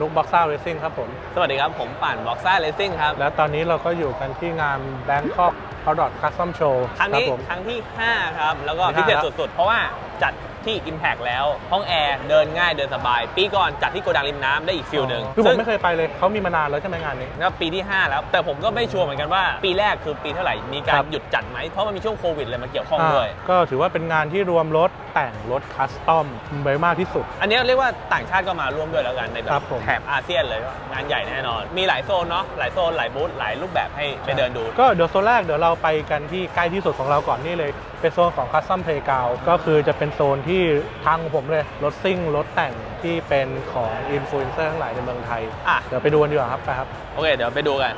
นุกบ็อกซ่าเรซิ่งครับผม สวัสดีครับ ผมป่านบ็อกซ่าเลสซิ่งครับ และตอนนี้เราก็อยู่กันที่งาน Bangkok Outdoor Custom Show ครั้งนี้ผมครั้งที่ 5 ครับ แล้วก็ที่พิเศษห้าแล้วสุดๆ เพราะว่าจัด ที่ Impact แล้ว ห้องแอร์เดินง่ายเดินสบาย ปีก่อนจัดที่โกดังริมน้ำได้อีกฟิลหนึ่งคือผมซึ่ง ไม่เคยไปเลยเขามีมานานแล้วใช่ไหมงานนี้ ก็ปีที่ 5 แล้ว แต่ผมก็ไม่ชัวร์เหมือนกันว่า ปีแรกคือปีเท่าไหร่ มีกาครรับหยุดจัดไหม เพราะมันมีช่วงโควิดเลยมาเกี่ยวข้องด้วย อ่าก็ถือว่าเป็นงานที่รวมรถแต่งรถคัสตอมไว้มากที่สุด อันนี้เรียกว่าต่างชาติก็มาร่วมด้วยแล้วกันในแบครับบผม แถบอาเซียนเลยงานใหญ่แน่นอน มีหลายโซนเนาะหลายโซนหลายบูธหลายรูปแบบให้ไปเดินดู ก็เดี๋ยวโซนแรกเดี๋ยวเราไปกันที่ใกล้ที่สุดของเราก่อนนี่เลย เป็นโซนของ Custom Playground ก็คือจะเป็นโซนที่ทางของผมเลย รถซิ่ง รถแต่งที่เป็นของอินฟลูเอนเซอร์ทั้งหลายในเมืองไทย อะ เดี๋ยวไปดูกันดีกว่าครับไปครับ โอเค เดี๋ยวไปดูกัน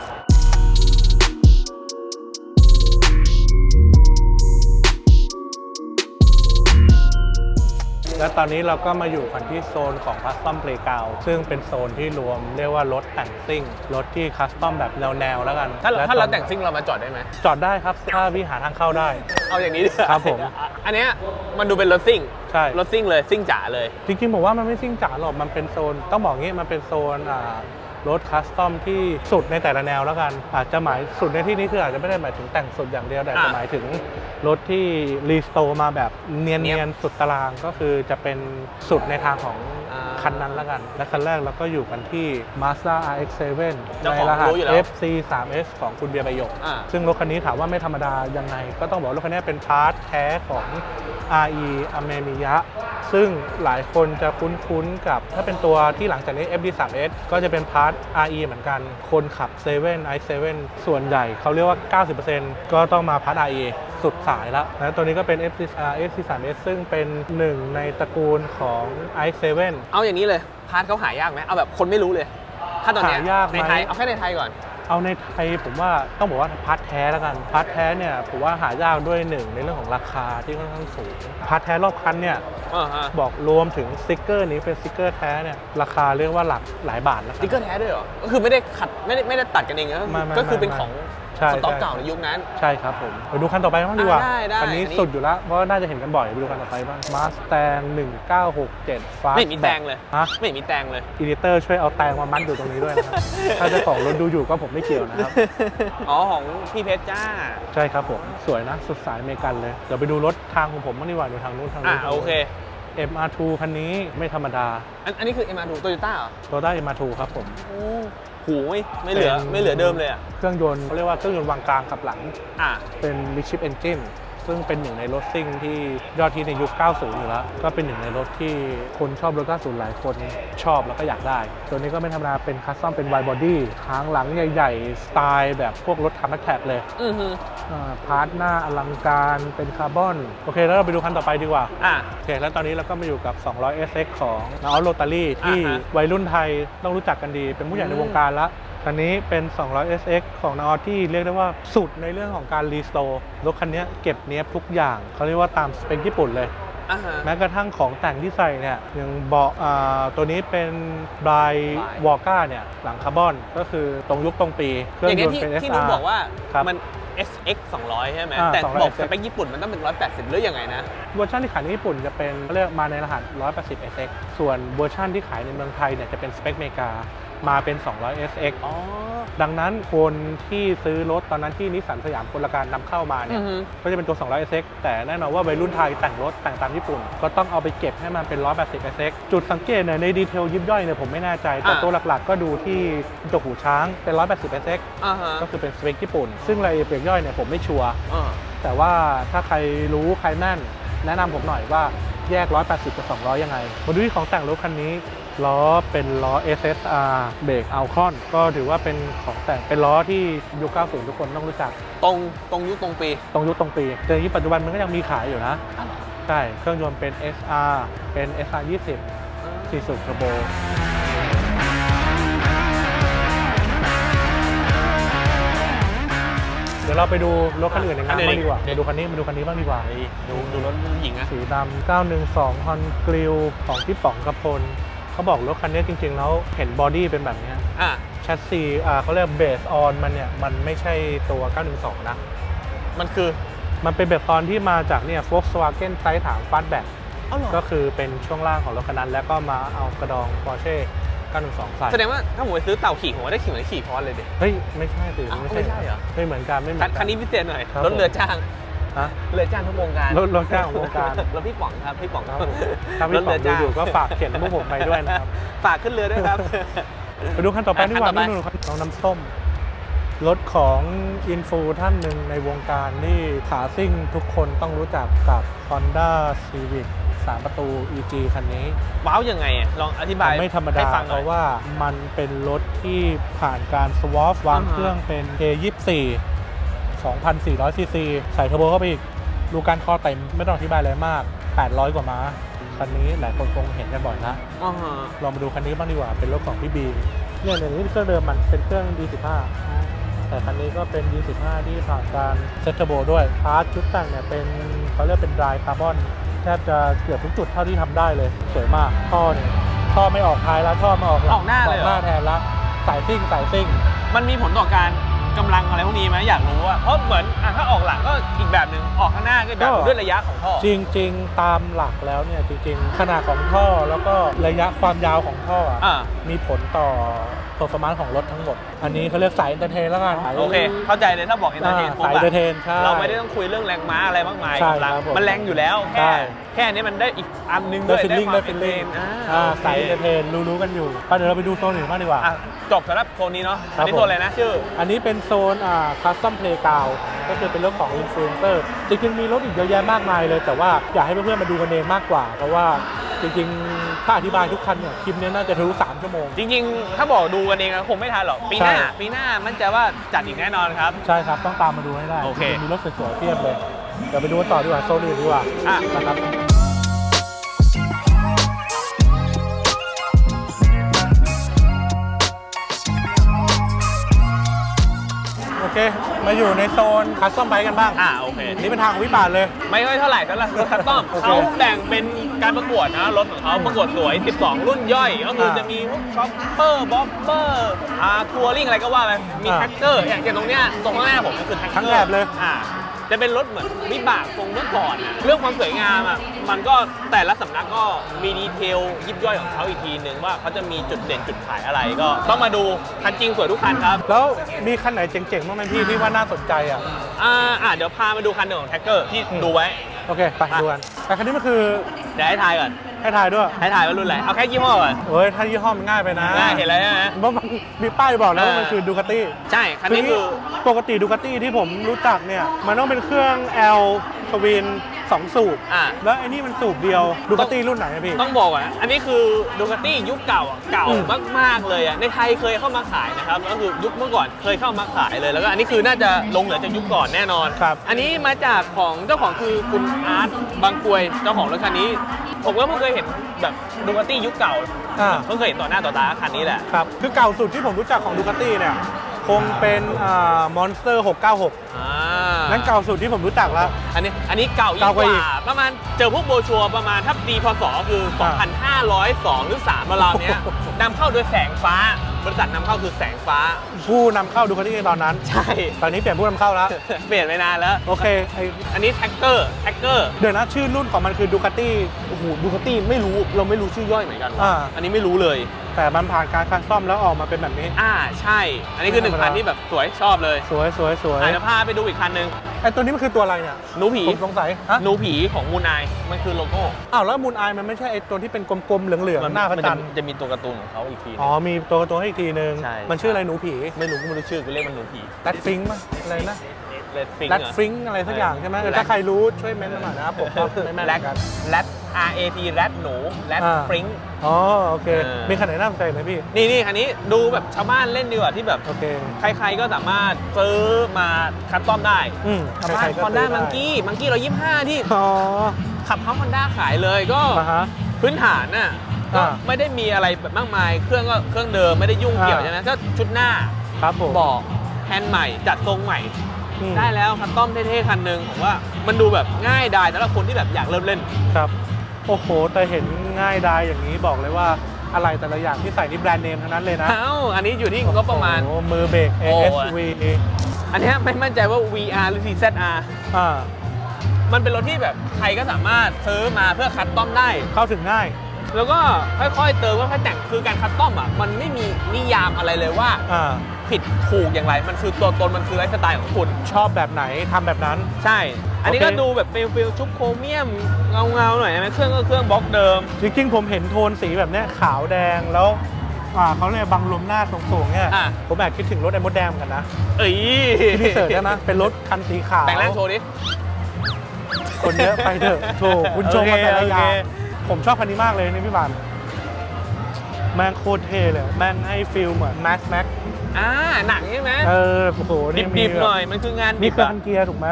และตอนนี้เราก็มาอยู่กันที่โซนของ Custom Playground ซึ่งเป็นโซนที่รวมเรียกว่ารถแต่งซิ่ง รถที่คัสตอมแบบแนวๆแล้วกันถ้าและถ้าเราตอนแต่งซิ่งเรามาจอดได้ไหม จอดได้ครับถ้าวิหารทางเข้าได้ เอาอย่างนี้ดีกว่าครับผม อันเนี้ยมันดูเป็นรถซิ่ง ใช่ รถซิ่งเลยซิ่งจ๋าเลย จริงๆผมว่ามันไม่ซิ่งจ๋าหรอก มันเป็นโซน ต้องบอกงี้ มันเป็นโซนอ่า รถคัสตอมที่สุดในแต่ละแนวแล้วกัน อาจจะหมายสุดในที่นี้คืออาจจะไม่ได้หมายถึงแต่งสุดอย่างเดียวแต่อ่าจะหมายถึงรถที่รีสโตร์มาแบบเนีเนียยนบๆสุดตารางก็คือจะเป็นสุดในทางของอ่าคันนั้นแล้วกัน และคันแรกเราก็อยู่กันที่ Mazda RX-7 เจ้าในของรหัสรู้อยู่แล้ว FC 3S ของคุณเบียร์ใบหยกอ่าซึ่งรถคันนี้ถามว่าไม่ธรรมดายังไง ก็ต้องบอกว่ารถคันนี้เป็นพาร์ทแท้ของ RE อเมมิยะ ซึ่งหลายคนจะคุ้นๆกับ ถ้าเป็นตัวที่หลังจากนี้ FD3S ก็จะเป็นพาร์ท RE เหมือนกัน คนขับ7 i7 ส่วนใหญ่เขาเรียกว่า 90%ก็ต้องมาพาร์ท RE สุดสายแล้วนะตัวนี้ก็เป็น FD FC3S ซึ่งเป็นหนึ่งในตระกูลของ i7 เอาอย่างนี้เลยพาร์ทเขาหายากไหมเอาแบบคนไม่รู้เลย ถ้าตอนเนี้ยหายากไหม ในไทยเอาแค่ในไทยก่อน เอาในไทยผมว่าต้องบอกว่าพาร์ทแท้แล้วกันพาร์ทแท้เนี่ยผมว่าหายากด้วยหนึ่งในเรื่องของราคาที่ค่อนข้างสูงพาร์ทแท้รอบคันเนี่ยอ่าฮะบอกรวมถึงสติกเกอร์นี้เป็นสติกเกอร์แท้เนี่ยราคาเรียกว่าหลักหลายบาทนะสติ๊กเกอร์แท้ด้วยเหรอ ก็คือไม่ได้ขัดไม่ได้ไม่ได้ตัดกันเองนะไม่ไม่ก็คือไม่เป็นของ ใช่สต็อกใช่ เก่าในยุคนั้น ใช่ครับผมไปดูคันต่อไปบ้างดีกว่าอ่าได้ได้คันนี้อันนี้ สุดอยู่แล้วเพราะว่าน่าจะเห็นกันบ่อยไปดูคันต่อไปบ้างมาสแตง1967 Fast ไม่มีแตงเลย ฮะไม่มีแตงเลย อีดิเตอร์ช่วยเอาแตงมามัดอยู่ตรงนี้ด้วยนะครับ ถ้าเจ้าของรถดูอยู่ก็ผมไม่เกี่ยวนะครับ อ๋อของพี่เพชรจ้า ใช่ครับผมสวยนะสุดสายอเมริกันเลย เดี๋ยวไปดูรถทางของผมบ้างดีกว่าดูทางนู้นทางอะนู้นโอเค MR2 คันนี้ไม่ธรรมดาอันอันนี้คือ MR2 Toyota เหรอโตต้า MR2 ครับผม โอ้ หูไม่ไม่เหลือป็นไม่เหลือเดิมเลยอะ เครื่องยนต์เขาเรียกว่าเครื่องยนต์วางกลางกับหลัง อะ เป็น m i d s h i p Engine ซึ่งเป็นหนึ่งในรถซิ่งที่ยอดฮิตในยุค 90 อยู่แล้ว ก็เป็นหนึ่งในรถที่คนชอบรถ 90 หลายคนชอบแล้วก็อยากได้ ตัวนี้ก็ไม่ธรรมดาเป็นคัสตอมเป็น wide body หางหลังใหญ่ ๆ สไตล์แบบพวกรถทำแมคแท็กเลยอือฮึอ่าพาร์ทหน้าอลังการเป็นคาร์บอน โอเค แล้วเราไปดูคันต่อไปดีกว่า อะโอเคแล้วตอนนี้เราก็มาอยู่กับ 200 SX ของน a อ t โรตารี่ที่อ่าฮะวัยรุ่นไทยต้องรู้จักกันดีเป็นผู้ใหญ่ในอืมวงการแล้ว คันนี้เป็น 200 SX ของน a อ t ที่เรียกได้ว่าสุดในเรื่องของการรีสโตร์รถคันนี้เก็บเนี้ยบทุกอย่าง เขาเรียกว่าตามสเปคญี่ปุ่นเลยอะฮะแม้กระทั่งของแต่งที่ใส่เนี่ยยังเบาะอ่าตัวนี้เป็นบราย Bly วอลก้าเนี่ยหลังคาร์บอนก็คือตรงยุคตรงปีเครื่อองย่างยเงี้ยนต์ที่เป็นที่ SR นุ้บอกว่าครับมัน SX 200 ใช่ไหมอ่าแต่200บอก SX สเปคญี่ปุ่นมันต้องเป็น 180 หรือยังไงนะ เวอร์ชันที่ขายในญี่ปุ่นจะเป็นเขาเรียกมาในรหัส 180 SX ส่วนเวอร์ชันที่ขายในเมืองไทยเนี่ยจะเป็นสเปคอเมริกา มาเป็น 200 SX อ๋อ ดังนั้นคนที่ซื้อรถตอนนั้นที่นิสสันสยามกลการนำเข้ามาเนี่อืยอฮึ ก็จะเป็นตัว 200 SX แต่แน่นอนว่าวัยรุ่นไทยแต่งรถแต่งตามญี่ปุ่น ก็ต้องเอาไปเก็บให้มันเป็น 180 SX จุดสังเกตเนี่ยในดีเทลยิบย่อยเนี่ยผมไม่แน่ใจ แต่อ่า ตัวหลักๆ ก็ดูที่กระจกหูช้างเป็น 180 SX อ่าฮะก็คือเป็นสเปคญี่ปุ่น ซึ่งรายละเอียดปลีกย่อยเนี่ยผมไม่ชัวร์ อ่าแต่ว่าถ้าใครรู้ใครแม่น แนะนำผมหน่อยว่าแยก 180 กับ 200 ยังไงมาดูที่ของแต่งรถคันนี้ ล้อเป็นล้อ SSR เบรกอัลคอนก็ถือว่าเป็นของแต่งเป็นล้อที่ยุค 90 ทุกคนต้องรู้จัก ตรงตรงยุคตรงปี ตรงยุคตรงปีแต่ที่ปัจจุบันมันก็ยังมีขายอยู่นะ ใช่ เครื่องยนต์เป็น SR เป็น SR 20 4สูบเทอร์โบเดี๋ยวเราไปดูรถคันอื่นในงานอันอื่นบ้างดีกว่า เดี๋ไปยวดูคันนี้มาดูคันนี้บ้างดีกว่าเฮ้ยดูดูรถผู้หญิงอะสีดำ912ฮอนกริลของพี่ป๋องกระพล เขาบอกรถคันนี้จริง ๆ แล้วเห็นบอดี้เป็นแบบเนี้ยอะแชสซีอ่าเขาเรียกเบสออนมันเนี่ย มันไม่ใช่ตัว 912 นะ มันคือมันเป็นเบสออนที่มาจากเนี่ย Volkswagen ไซส์ถามฟาสแบ็กเอ้าเหรอก็คือเป็นช่วงล่างของรถคันนั้น แล้วก็มาเอากระดอง Porsche 912 ใส่แสดงว่าถ้าผมไปซื้อเต่าขี่ผมก็ได้ขี่เหมือนขี่พอสเลยดิเฮ้ย ไม่ใช่สิอ้าวไม่ใช่เหรอ ไม่เหมือนกันไม่เหมืคัอนนกัคันนี้พิเศษหน่อย ครับ รถเรือจ้าง ฮะเรือจ้างทุกวงการรถรถจ้างของวงการรถพี่ป๋องครับพี่ป๋องครับผมถ้ารพี่ถป๋อเรืงอดูจ้างอยู่ก็ฝากเขียนพวกผมไปด้วยนะครับฝากขึ้นเรือด้วยครับไปดูขั้นต่อไปอะดีกว่าขั้นต่อไปนู่นๆขั้นน้องน้ำส้มรถของอินฟูท่านหนึ่งในวงการนี่ขาซิ่งทุกคนต้องรู้จักกับ Honda Civic 3 ประตู EG คันนี้ ว้าวยังไงอะลองอธิบายไม่ธรรมดาให้ฟังหเพน่อยราะว่ามันเป็นรถที่ผ่านการสวอปวางอ่าฮะเครื่องเป็น K24 2,400ซีซีใส่เทอร์โบเข้าไปอีกดูการคอเต็มไม่ต้องอธิบายอะไรมาก 800 กว่าม้าคันนี้หลายคนคงเห็นกันบ่อยนะอ๋อฮะลองมาดูคันนี้บ้างดีกว่าเป็นรถของพี่บีมเนี่ยเดี๋ยวนี้เครื่องเดิมมันเป็นเครื่อง D15 แต่คันนี้ก็เป็น D15 ที่ผ่านการเซตเทอร์โบด้วยพาร์ทชุดแต่งเนี่ยเป็นเขาเรียกเป็นดรายคาร์บอนแทบจะเกือบทุกจุดเท่าที่ทำได้เลย สวยมากท่อเนี่ยท่อไม่ออกท้ายแล้วท่อมาออกลังออกหน้าเลยเหรอ ออกหน้าแทนละสายซิ่งสายซิ่ง มันมีผลต่อการ กำลังอะไรพวกนี้ไหมอยากรู้ว่าเพราะเหมือนอะถ้าออกหลังก็อีกแบบหนึ่งออกข้างหน้าก็อีกแบบหนึ่งก็ด้วยระยะของท่อ จริงๆ ตามหลักแล้วเนี่ยจริงๆ ขนาดของท่อแล้วก็ระยะความยาวของท่ออะอ่ามีผลต่อ ตัวสมาร์ทของรถทั้งหมด อันนี้เขาเรียกสายเอนเตอร์เทนแล้วกัน โอเค เข้าใจเลยถ้าบอกเอนเตอร์เทนอ่าปุ๊บสายอะ entertain ใช่เราไม่ได้ต้องคุยเรื่องแรงม้าอะไรมากมายใช่กำลังครับผมมันแรงอยู่แล้วใช่แค่แค่นี้มันได้อีกอันหนึงได้ด้วยฟิลลิ่งคได้วามฟิลลิ่ง entertain อ่าโอเคสายเอนเตอร์เทนรู้ๆกันอยู่ไปเดี๋ยวเราไปดูโซนอื่นบ้างดีกว่าอะจบสำหรับโซนนี้เนาะครัอันบนี้ผมโซนอะไรนะชื่อ อันนี้เป็นโซนอ่าคัสตอมเพลย์กาวก็คือเป็นเรื่องของอินฟลูเอนเซอร์จริงๆมีรถอีกเยอะแยะมากมายเลย แต่ว่าอยากให้เพื่อนๆมาดูกันเองมากกว่า เพราะว่า จริงๆ ถ้าอธิบายทุกคันเนี่ยคลิปนี้น่าจะทะลุ3ชั่วโมง จริงๆ ถ้าบอกดูกันเองอะคงไม่ทันหรอก ปีหน้า ใช่ ปีหน้ามั่นใจว่าจัดอีกแน่นอนครับ ใช่ครับ ต้องตามมาดูให้ได้โอเคจริงๆมีรถสวยๆเพียบเลย เดี๋ยวไปดูกันต่อดีกว่า โซนอื่นดีกว่า อะ นะครับ มาอยู่ในโซนคัสตอมไบค์กันบ้าง อ่าโอเค อันนี่เป็นทางของวิบากเลย ไม่ค่อยเท่าไหร่สำหรับรถคัสตอมโอเคเขาแบ่งเป็นการประกวดนะ รถของเขาประกวดสวย 12 รุ่นย่อย ก็คืออ่าจะมีพวกช็อปเปอร์บ็อกเปอร์อ่าทัวริงอะไรก็ว่าไปมีอ่าแท็กเตอร์อย่างอย่างตรงเนี้ยตรงข้างหน้าผมก็คือแท็กเตอร์ทั้งแถบเลย อ่า จะเป็นรถเหมือนวิบากทรงเมื่อก่อนอะเรื่องความสวยงามอะมันก็แต่ละสำนักก็มีดีเทลยิบย่อยของเขาอีกทีหนึ่งว่าเขาจะมีจุดเด่นจุดขายอะไรก็ ต้องมาดูคันจริงสวยทุกคันครับแล้วมีคันไหนเจ๋งๆบ้างไหมพี่ที่ว่าน่าสนใจอะ อ่าอ่าเดี๋ยวพามาดูคันหนึ่งของแท็กเกอร์ที่อืมดูไว้ โอเค ไปดูกันแต่คันนี้มันคือ เดี๋ยวให้ทายก่อน ให้ทายด้วยให้ทายว่ารุ่นอะไรเอาแค่ยี่ห้อก่อนเอ้ยถ้ายี่ห้อมันง่ายไปนะง่ายเห็นแล้วใช่ไหมเพราะมันมีป้ายบอกแล้วว่าเออมันคือดูคาตี้ใช่คันนี้คือปกติดูคาตี้ที่ผมรู้จักเนี่ยมันต้องเป็นเครื่อง L ทวิน 2 สูบ อ่า แล้วไอ้นี่มันสูบเดียวดูคาตี้รุ่นไหนอะพี่ ต้องบอกอะอันนี้คือดูกาตี้ยุคเก่าอะเก่าอืม มาก ๆ เลยอะในไทยเคยเข้ามาขายนะครับก็คือยุคเมื่อก่อนเคยเข้ามาขายเลยแล้วก็อันนี้คือน่าจะลงเหลือจากยุคก่อนแน่นอน ครับ อันนี้มาจากของเจ้าของคือคุณอาร์ตบางกรวยเจ้าของรถคันนี้ ผมก็เพิ่งเคยเห็นแบบดูกาตี้ยุคเก่าอ่า เพิ่งเคยเห็นต่อหน้าต่อตาคันนี้แหละ ครับ คือเก่าสุดที่ผมรู้จักของดูคาตี้เนี่ย คงเป็นอ่ามอนสเตอร์ 696 อ่านั่นเก่าสุดที่ผมรู้จักแล้ว อันนี้อันนี้เก่ายิ่งเก่ากกว่าว่าอีกประมาณเจอพวกโบรชัวร์ประมาณถ้าปีพศคือ อ่า2,502 หรือ3ราวๆเนี้ยโอ้โหนำเข้าโดยแสงฟ้าบริษัทนำเข้าคือแสงฟ้า ผู้นำเข้าดูคาตี้ตอนนั้น ใช่ ตอนนี้เปลี่ยนผู้นำเข้าแล้ว เปลี่ยนไปนานแล้ว โอเคไออันนี้แท็กเกอร์แท็กเกอร์เดี๋ยวนะชื่อรุ่นของมันคือดูคาตี้ โอ้โหดูคาตี้ไม่รู้เราไม่รู้ชื่อย่อยเหมือนกันว่ะอ่า อันนี้ไม่รู้เลย แต่มันผ่านการคัสตอมแล้วออกมาเป็นแบบนี้ อ่าใช่ อันนี้คือหนึ่งไม่ธรรมดาคันที่แบบสวยชอบเลยสวยสวยสวยอะเดี๋ยวพาไปดูอีกคันหนึ่งไอตัวนี้มันคือตัวอะไรเนี่ยหนูผีผมสงสัยฮะหนูผีของมูนายมันคือโลโก้ อ้าวแล้วมูนไอมันไม่ใช่ไอตัวที่เป็นกลมๆเหลืองๆหน้าพระจันทร์มัจะมีตัวการ์ตูนของเขาอีกทีหนึ่งอ๋อมีตัวตัวให้อีกทีนึง ใช่ มันชื่ออะไรหนูผีไม่รู้ไม่รู้ชื่อกูเรียกมันหนูผีแรดฟิงมั้ยอะไรนะเลดฟิงแรดฟิงอะไรสักอย่างใช่ไหมเออถ้าใครรู้ช่วยเม้นต์มาหน่อยนะครับผมก็ไม่แม่นเหแรมืดอนกัน แรด R A T แรดหนูแรดอ่า ฟริง อ๋อโอเค เออ มีคันไหนน่าสนใจไหมพี่นี่นี่คันนี้ดูแบบชาวบ้านเล่นดีกว่าที่แบบ โอเคใครๆก็สามารถซื้อมาคัสตอมได้อืมชาวบ้านใครๆก็ฮอนด้าซื้อได้มังกี้มังกี้เรายี่ห้าที่อ๋อขับเขาฮอนด้าขายเลยก็มาฮะพื้นฐานน่ะ ก็อ่าไม่ได้มีอะไรแบบมากมาย เครื่องก็เครื่องเดิมไม่ได้ยุ่งเกี่ยวอ่าใช่ไหมก็ชุดหน้าครับผมเบอกแฮนด์ใหม่จัดทรงใหม่อืมได้แล้วคัสตอมเท่ๆคันหนึ่งผมว่ามันดูแบบง่ายดายสำหรับคนที่แบบอยากเริ่มเล่นครับโอ้โห แต่เห็นง่ายดายอย่างนี้บอกเลยว่าอะไรแต่ละอย่างที่ใส่นี่แบรนด์เนมทั้งนั้นเลยนะเอ้าอันนี้อยู่ที่งบประมาณโอ้โหมือเบรกโอ้ ASV อันเนี้ยไม่มั่นใจว่า VR หรือ TZR อ่ามันเป็นรถที่แบบใครก็สามารถซื้อมาเพื่อคัสตอมได้เข้าถึงง่าย แล้วก็ค่อยๆเติมค่อยๆแต่งคือการคัสตอมอะมันไม่มีนิยามอะไรเลยว่า อ่าผิดถูกอย่างไร มันคือตัวตนมันคือไลฟ์สไตล์ของคุณ ชอบแบบไหนทำแบบนั้น ใช่ อันนี้โอเค ก็ดูแบบฟิลฟิลชุบโครเมียมเงาเงาๆหน่อยนะเครื่องก็เครื่องบล็อกเดิม จริงๆผมเห็นโทนสีแบบเนี้ยขาวแดงแล้วอ่าเขาเรียกบังลมหน้าสูงๆเนี่ยอะ ผมแอบคิดถึงรถไอ้มดแดงเหมือนกันนะเอ้ยที่พี่เสิร์ชได้นะ เป็นรถคันสีขาวแต่งร่างโชว์ดิ คนเยอะไปเถอะโถคุณชมมาแต่ละอย่างโอเค ผมชอบคันนี้มากเลยนี่พี่บานแม่งโคตรเท่เลยแม่งให้ฟิลเหมือนแม็กแม็กอ่าหนังใช่ไหมเออโอ้โหนี่มีดิบแบบๆหน่อยมันคืองานนี่ดิบคืออะคันเกียร์ถูกไหม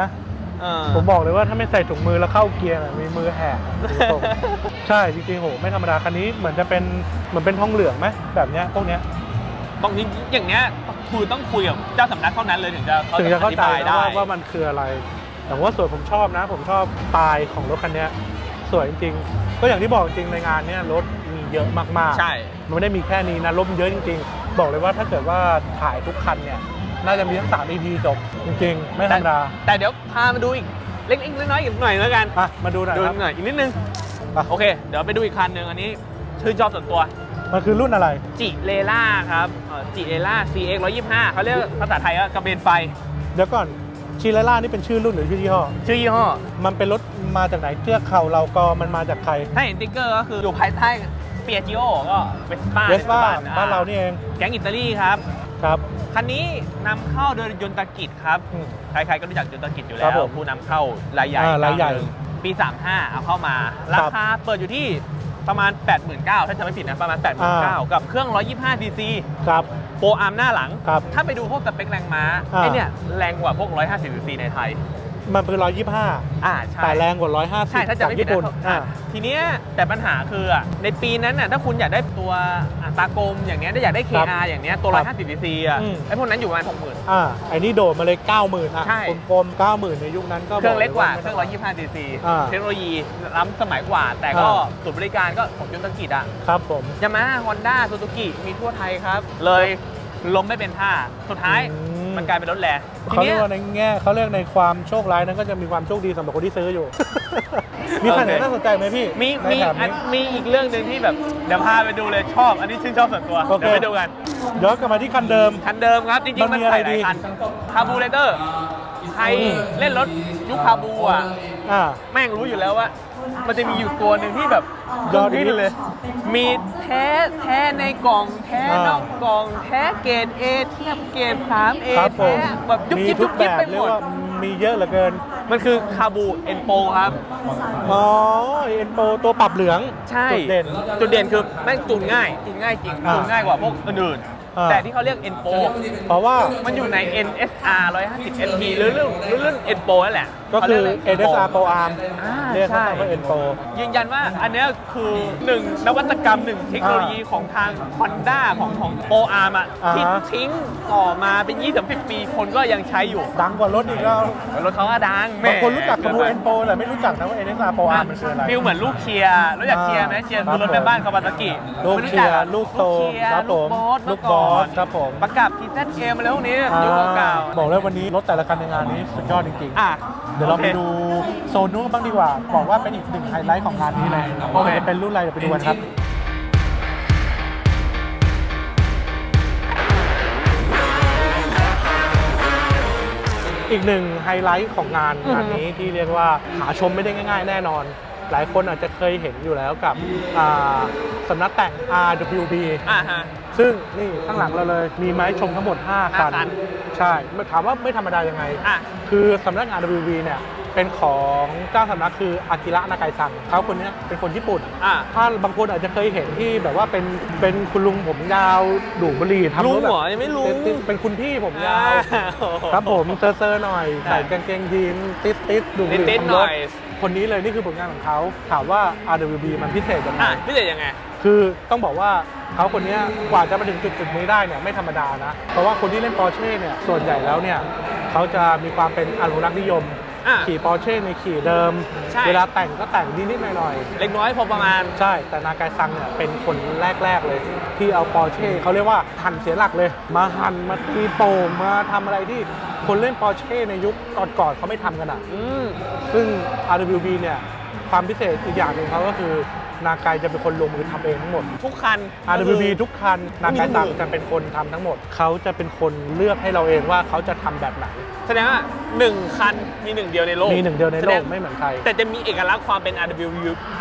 เออผมบอกเลยว่าถ้าไม่ใส่ถุงมือแล้วเข้าเกียร์น่ะมีมือแหกตรงใช่จริงๆโหไม่ธรรมดาคันนี้เหมือนจะเป็นเหมือนเป็นทองเหลืองไหมแบบเนี้ยพวกเนี้ยต้องจริงๆอย่างเงี้ยคุยต้องคุยกับเจ้าสำนักเท่านั้นเลยถึงจะเขาถึงจะเข้าใจอธิบยนะได้ ว่าว่ามันคืออะไร แต่ว่าส่วนผมชอบนะ ผมชอบสไตล์ของรถคันเนี้ยสวยจริงๆ ก็อย่างที่บอกจริงในงานเนี้ยรถมีเยอะมากๆ ใช่ มันไม่ได้มีแค่นี้นะรถมันเยอะจริงๆ บอกเลยว่าถ้าเกิดว่าถ่ายทุกคันเนี่ยน่าจะมีทั้งสาม EP จบจริงๆ ไม่ธรรมดาแต่เดี๋ยวพามาดูอีกเล็กๆน้อยๆอีกหน่อยแล้วกันอะมาดูหน่อยดูครับหน่อยอีกนิดนึงอะโอเค เดี๋ยวไปดูอีกคันหนึ่งอันนี้ชื่นชอบส่วนตัว มันคือรุ่นอะไร จิเลล่าครับจิเลล่า CX 125เขาเรียกภาษาไทยว่ากระเบนไฟ เดี๋ยวก่อนชิลล่านี่เป็นชื่อรุ่นหรือชื่อยี่ห้อ ชื่อยี่ห้อ มันเป็นรถ มาจากไหนเทือกเขาเรากอมันมาจากใครถ้าเห็นติ๊กเกอร์ก็คืออยู่ภายใต้เปียจิโอก็เวสป้าเวสป้าบ้านเรานี่เองแก๊งอิตาลีครับครับคันนี้นำเข้าโดยยนตากิจครับอืมใครๆก็รู้จักยนตากิจอยู่คแล้รับวผมผู้นำเข้ารายใหญ่อ่ารายใหญ่เจ้นึ่งปี 35 เอาเข้ามา ราคาเปิดอยู่ที่ประมาณ 89,000ถ้าจำไม่ผิดนะประมาณ 89,000 กับเครื่อง 125 DC ครับโปรอาร์มหน้าหลังครับถ้าไปดูพวกสเปคแรงม้าอ่าไอเนี่ยแรงกว่าพวก 150 cc ในไทย มันเป็นร้อยยี่ห้าอ่าใช่แต่แรงกว่าร้อยห้าสิบใช่ถ้าจะของไม่ผิดญี่ปุ่นนะอ่า ทีเนี้ยแต่ปัญหาคืออะในปีนั้นน่ะถ้าคุณอยากได้ตัวอะตากลมอย่างเนี้ยได้อยากได้ ครับ KR อย่างเนี้ยตัวครับ150 cc อะอืม ไอพวกนั้นอยู่ประมาณ60,000 อ่าไอ้นี่โดดมาเลยเก้าหมื่นอะใช่ กลมๆเก้าหมื่นในยุคนั้นก็เครื่องเล็กกว่าบเครื่อง 125 cc อ่า เทคโนโลยีล้ำสมัยกว่า แต่ก็อ่า ศูนย์บริการก็ของยนตกิจอะครับผม ยามาฮ่าฮอนด้าซูซูกิมีทั่วไทยครับ เลยล้มไม่เป็นท่า สุดท้ายอืม มันกลายเป็นรถแรงทีเขาเรีเนี้ยยกว่าในแง่เขาเรียกในความโชคร้ายนั้นก็จะมีความโชคดีสำหรับคนที่ซื้ออยู่ มีคันไหนโอเคน่าสนใจไหมพี่มีในมีแถบอันนี้ มีอีกเรื่องหนึ่งที่แบบเดี๋ยวพาไปดูเลยชอบ อันนี้ชื่นชอบส่วนตัวโอเค เดี๋ยวไปดูกัน ย้อนกลับมาที่คันเดิม คันเดิมครับ จริงๆ มัมันนมีอะไรใส่หลาดียคันคาบูเรเตอร์ ใครอืมเล่นรถยุคคาบูอะ อ่า แม่งรู้อยู่แล้วว่า มันจะมีอยู่ตัวหนึ่งที่แบบยอดขึ้นฮิตเลย มีแท้แท้ในกล่องแท้อ่านอกกล่องแท้เกรด A เทียบเกรด 3A ครับผแท้มแบบยุบมียิบทุยุกบแบยิบบไปเรีหยมกดว่ามีเยอะเหลือเกิน มันคือคาบูเอ็นโปครับ อ๋อเอ็นโปตัวปรับเหลืองใช่จุดเด่น จุดเด่นคือแม่งจูนง่ายจูนง่ายจริงอ่าจูนง่ายกว่าพวกอื่นอ่า ๆแต่ที่เขาเรียก N Pro เพราะว่า มันอยู่ใน NSR 150 SP หรือเรื่องหรือเรื่อง N Pro นั่นแหละ ก็คือขารียก NSR Pro Arm อ่าเรียกใช่เขาว่า N Pro ยืนยันว่าอันเนี้ยคือหนึ่งนวัตกรรมหนึ่งเทคโนโลยีของทาง Honda ของของโปรอาร์มอะอ่า ที่ทิ้งต่อมาเป็น20ปี คนก็ยังใช้อยู่ดังกว่ารถอีกแล้วรถเขาก็ดังแหม่บางคนรู้จักคาบูเอ็นโปแต่ไม่รู้จักนะว่า NSR Pro Arm มันคืออะไร ฟิลเหมือนลูกเชียร์รู้จักเชียร์ไหมอ่าเชียร์ครัคืบอรถแม่บ้านคาวาซากิลูกไม่รู้เชีจัยร์อะลูกโตลูกเชียร์ครับผมลูกบอสลูกบอสครับผม ประกับทีเซเอมอะไรพวกนี้ยุคเก่าๆ บอกเลยวันนี้รถแต่ละคันในงานนี้สุดยอดจริง อะๆเดี๋ยวเราไปโอคดูโซนนู้นบ้างดีกว่า บอกว่าเป็นอีกหนึ่งไฮไลท์ของงานนี้เลยโอเค จะเป็นรุ่นอะไรเดี๋ยวไปดูกันครับ อีกหนึ่งไฮไลท์ของงานอือฮึงานนี้ที่เรียกว่าหาชมไม่ได้ง่าย ๆ แน่นอน หลายคนอาจจะเคยเห็นอยู่แล้วกับอ่าสำนักแต่ง RWB อะฮะ ซึ่งนี่ข้างหลังเราเลยมีไม้ชมทั้งหมด 5 คัน ห้าคัน ใช่ถามว่าไม่ธรรมดายังไง อะ คือสำนักงาน WB เนี่ยเป็นของเจ้าสำนักคืออากิระนากายซังเขาคนเนี้ยเป็นคนญี่ปุ่น อะ ถ้าบางคนอาจจะเคยเห็นที่แบบว่าเป็นเป็นคุณลุงผมยาวดูดบุหรี่ทำลุงถแบบเหรอยังไม่ลุงเป็นเป็นคุณพี่ผมยาว อ่าโอ้โห ครับผมเซอร์เซอร์หน่อย ใช่ ใส่กางเกงยีนติดติดๆดูดบุหรี่ติดๆทำหรน่ถอย คนนี้เลยนี่คือผลงานของเขาถามว่า RWB มันพิเศษยังไง อะพี่เจยังไง คือต้องบอกว่า เขาคนเนี้ยกว่าจะมาถึงจุดจุดๆนี้ได้เนี่ยไม่ธรรมดานะ เพราะว่าคนที่เล่นปอร์เช่เนี่ยส่วนใหญ่แล้วเนี่ยเขาจะมีความเป็นอนุรักษ์นิยม อะ ขี่ปอร์เช่ในขี่เดิม ใช่ เวลาแต่งก็แต่งนิดๆหน่อยเล็กน้อยพอประมาณ ๆ ใช่ แต่นากายซังเนี่ยเป็นคนแรก ๆ เลย ที่เอาปอร์เช่เขาเรียกว่าหั่นเสียหลักเลย มาหั่นมาตีโป่งมาทำอะไรที่คนเล่นปอร์เช่ในยุคก่อนๆเขาไม่ทำกันอะ อืม ซึ่ง RWB เนี่ยความพิเศษอีกอย่างหนึ่งเขาก็คือ นากายจะเป็นคนลงมือทำเองทั้งหมด ทุกคัน RWB ทุกคันนากายมีตังมือจะเป็นคนทำทั้งหมด เขาจะเป็นคนเลือกให้เราเองว่าเขาจะทำแบบไหน แสดงว่าหนึ่งคันมีหนึ่งเดียวในโลกมีหนึ่งเดียวในโลแสกดงไม่เหมือนใคร แต่จะมีเอกลักษณ์ความเป็น RWB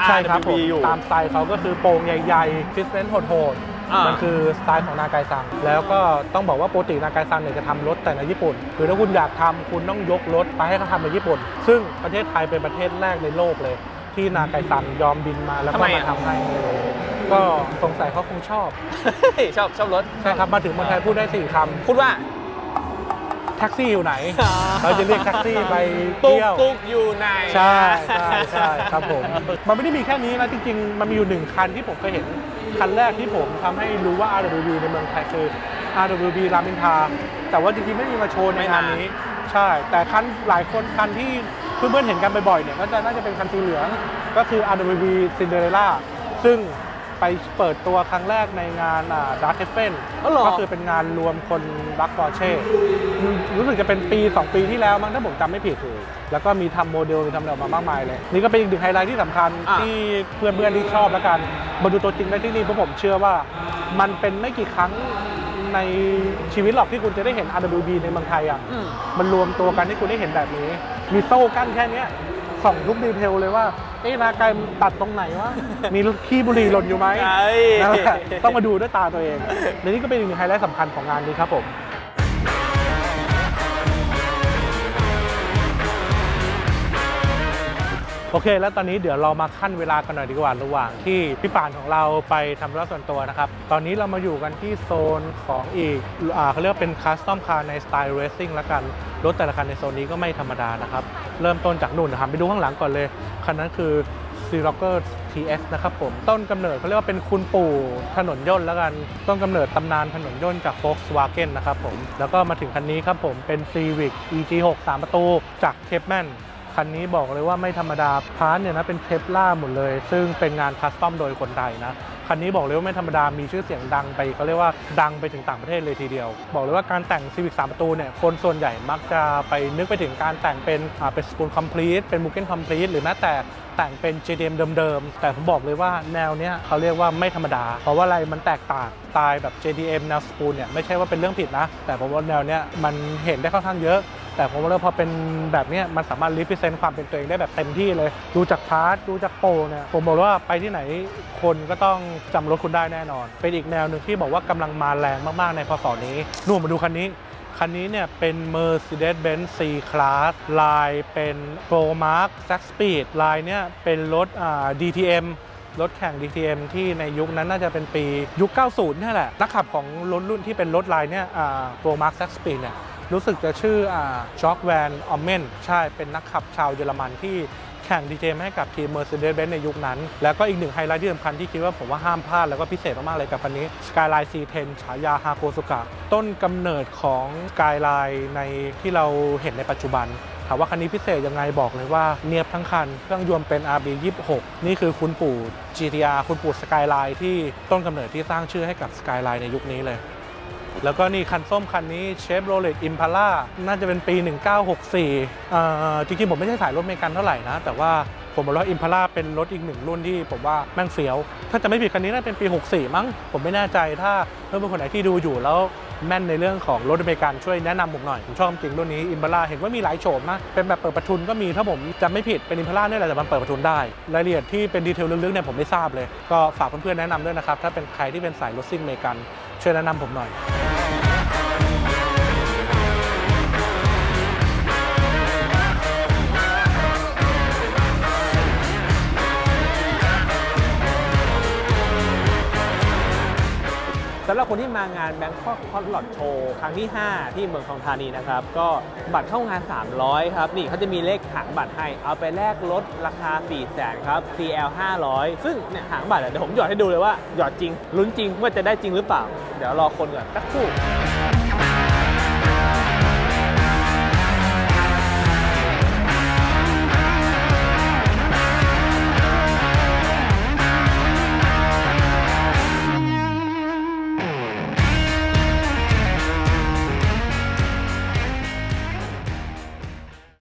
ใช่ครับผมอยู่ ตามสไตล์เขาก็คือโปร่งใหญ่ๆฟิสเนนโหดอ่าๆมันคือสไตล์ของนากายซัง แล้วก็ต้องบอกว่าปกตินากายซังเนี่ยจะทำรถแต่ในญี่ปุ่น คือถ้าคุณอยากทำคุณต้องยกรถไปให้เขาทำในญี่ปุ่น ซึ่งประเทศไทยเป็นประเทศแรกในโลกเลย ที่นากายซังยอมบินมาแล้วก็มาทำให้ ก็สงสัยเขาคงชอบชอบชอบรถใช่ครับมาถึงเมืองไทยพูดได้สี่คพูดว่าำแท็กซี่อยู่ไหน เราจะเรียกแท็กซี่ไปตุ๊กเที่ยว ตุ๊กอยู่ไหน ใช่ใช่ใช่ครับผม มันไม่ได้มีแค่นี้นะ จริง ๆ มันมีอยู่หนึ่งคันที่ผมเคยเห็น คันแรกที่ผมทำให้รู้ว่า RWB ในเมืองไทยคือ RWB รามอินทราแต่ว่าจริง ๆ ไม่มีมาโชว์ในงานนี้ ใช่ แต่คันหลายคนคันที่ เพื่อนๆเห็นกันบ่อยๆเนี่ยก็จะน่าจะเป็นคันสีเหลืองก็คือ RWB Cinderella ซึ่งไปเปิดตัวครั้งแรกในงานดักเ f ฟเฟนอ๋อเหรอ ก็คือเป็นงานรวมคนรักปอร์เช่รู้สึกจะเป็นปี 2 ปีที่แล้วมั้งถ้าผมจำไม่ผิดแล้วก็มีทำโมเดลมีทำอะไรออกมามากมายเลย นี่ก็เป็นอีกหนึ่งไฮไลท์ที่สำคัญอะ ที่เพื่อนๆที่ชอบแล้วกันมาดูตัวจริงได้ที่นี่เพราะผมเชื่อว่า มันเป็นไม่กี่ครั้ง ในชีวิตหรอกที่คุณจะได้เห็น RWB ในเมืองไทยอะ อืมมันรวมตัวกันที่คุณได้เห็นแบบนี้ มีโซ่กั้นแค่เนี้ยส่องทุกดีเทลเลยว่า เอ๊ะนากายมันตัดตรงไหนวะ มีขี้บุหรี่หล่นอยู่ไหมใช่นั่นแหละต้องมาดูด้วยตาตัวเองและนี่ก็เป็นอีกหนึ่งไฮไลท์สำคัญของงานนี้ครับผม อเค แล้วตอนนี้เดี๋ยวเรามาขั้นเวลากันหน่อยดีกว่าระหว่างที่พี่ป่านของเราไปทำธุระส่วนตัวนะครับ ตอนนี้เรามาอยู่กันที่โซนของอีกอ่าเขาเรียกว่าเป็นคัสตอมคาร์ในสไตล์เรซซิ่งละกัน รถแต่ละคันในโซนนี้ก็ไม่ธรรมดานะครับ เริ่มต้นจากนู่นนะครับไปดูข้างหลังก่อนเลย คันนั้นคือ c r o c k e r TS นะครับผม ต้นกำเนิดเขาเรียกว่าเป็นคุณปู่ถนนย่นต์แล้วกัน ต้นกำเนิดตำนานถนนย่นต์จาก Volkswagen นะครับผม แล้วก็มาถึงคันนี้ครับผมเป็น Civic EG6 3 ประตูจาก c a p m a n คันนี้บอกเลยว่าไม่ธรรมดาพาร์ทเนี่ยนะเป็นเคปล่าหมดเลย ซึ่งเป็นงานคัสตอมโดยคนไทยนะคันนี้บอกเลยว่าไม่ธรรมดามีชื่อเสียงดังไปเขาเรียกว่าดังไปถึงต่างประเทศเลยทีเดียว บอกเลยว่าการแต่ง Civic 3ประตูเนี่ยคนส่วนใหญ่มักจะไปนึกไปถึงการแต่งเป็นอ่าเป็นสปูนคอมพลีทเป็นมูเกนคอมพลีทหรือแม้แต่แต่งเป็น JDM เดิมๆ แต่ผมบอกเลยว่าแนวเนี้ยเขาเรียกว่าไม่ธรรมดา เพราะว่าอะไรมันแตกต่างสไตล์แบบ JDM แนวสปูนเนี่ยไม่ใช่ว่าเป็นเรื่องผิดนะ แต่ผมว่าแนวเนี้ยมันเห็นได้ค่อนข้างเยอะ แต่ผมว่าพอเป็นแบบนี้มันสามารถรี p เซนต์ความเป็นตัวเองได้แบบเต็มที่เลย ดูจากพาร์ทดูจากโปรเนี่ยผมบอกว่าไปที่ไหนคนก็ต้องจำรถคุณได้แน่นอน เป็นอีกแนวหนึ่งที่บอกว่ากำลังมาแรงมาก ๆ ในพศนี้นู่นมาดูคันนี้คันนี้เนี่ยเป็น Mercedes-Benz C-Class ลายเป็น Pro Mark s a c Speed ลายเนี่ยเป็นรถอ่า DTM รถแข่ง DTM ที่ในยุคนั้นน่าจะเป็นปียุค 90นี่แหละ นักขับของรถรุ่นที่เป็นรถลายเนี่ยอ่า Pro Mark s a c Speed เนี่ย รู้สึกจะชื่อจ็อกแวนออมเมนใช่เป็นนักขับชาวเยอรมันที่แข่งดีเจให้กับทีม Mercedes-Benz ในยุคนั้น แล้วก็อีกหนึ่งไฮไลท์ที่สำคัญที่คิดว่าผมว่าห้ามพลาด แล้วก็พิเศษมากๆเลยกับคันนี้ Skyline C10 ฉายาฮาโกสุกะต้นกำเนิดของ Skyline ในที่เราเห็นในปัจจุบันถามว่าคันนี้พิเศษยังไงบอกเลยว่าเนียบทั้งคัน เครื่องยนต์เป็น RB26 นี่คือคุณปู่ GTR คุณปู่ Skyline ที่ต้นกำเนิดที่สร้างชื่อให้กับ Skyline ในยุคนี้เลย แล้วก็นี่คันส้มคันนี้เชฟโรเลตอิมพาร่าน่าจะเป็นปี 1964จริงๆผมไม่ใช่สายรถเมกันเท่าไหร่นะ แต่ว่า ผมบอกว่าอิมพาร่าเป็นรถอีกหนึ่งรุ่นที่ผมว่าแม่งเฟี้ยว ถ้าจะไม่ผิดคันนี้น่าจะเป็นปี 64 มั้ง ผมไม่แน่ใจถ้าเพื่อนๆคนไหนที่ดูอยู่แล้วแม่นในเรื่องของรถอเมริกันช่วยแนะนำผมหน่อย ผมชอบจริงรุ่นนี้อิมพาร่าเห็นว่ามีหลายโฉมนะเป็นแบบเปิดประทุนก็มีถ้าผมจำไม่ผิดเป็นอิมพาร่าเนี่ยแหละแต่มันเปิดประทุนได้รายละเอียดที่เป็นดีเทลลึกๆเนี่ยผมไม่ทราบเลย ก็ฝากเพื่อนๆแนะนำด้วยนะครับถ้าเป็นใครที่เป็นสายรถซิ่งอเมริกันช่วยแนะนำผมหน่อย สำหรับคนที่มางาน Bangkok Hot Rod Show ครั้งที่ 5 ที่เมืองทองธานีนะครับ ก็บัตรเข้างาน 300 ครับ นี่เขาจะมีเลขหางบัตรให้ เอาไปแลกลดราคา 4 0 0แสนครับ CL 500 ซึ่งเนี่ยหางบัตรเดี๋ยวผมหยอดให้ดูเลยว่าหยอดจริงลุ้นจริงว่าจะได้จริงหรือเปล่า เดี๋ยวรอคนก่อนสักครู่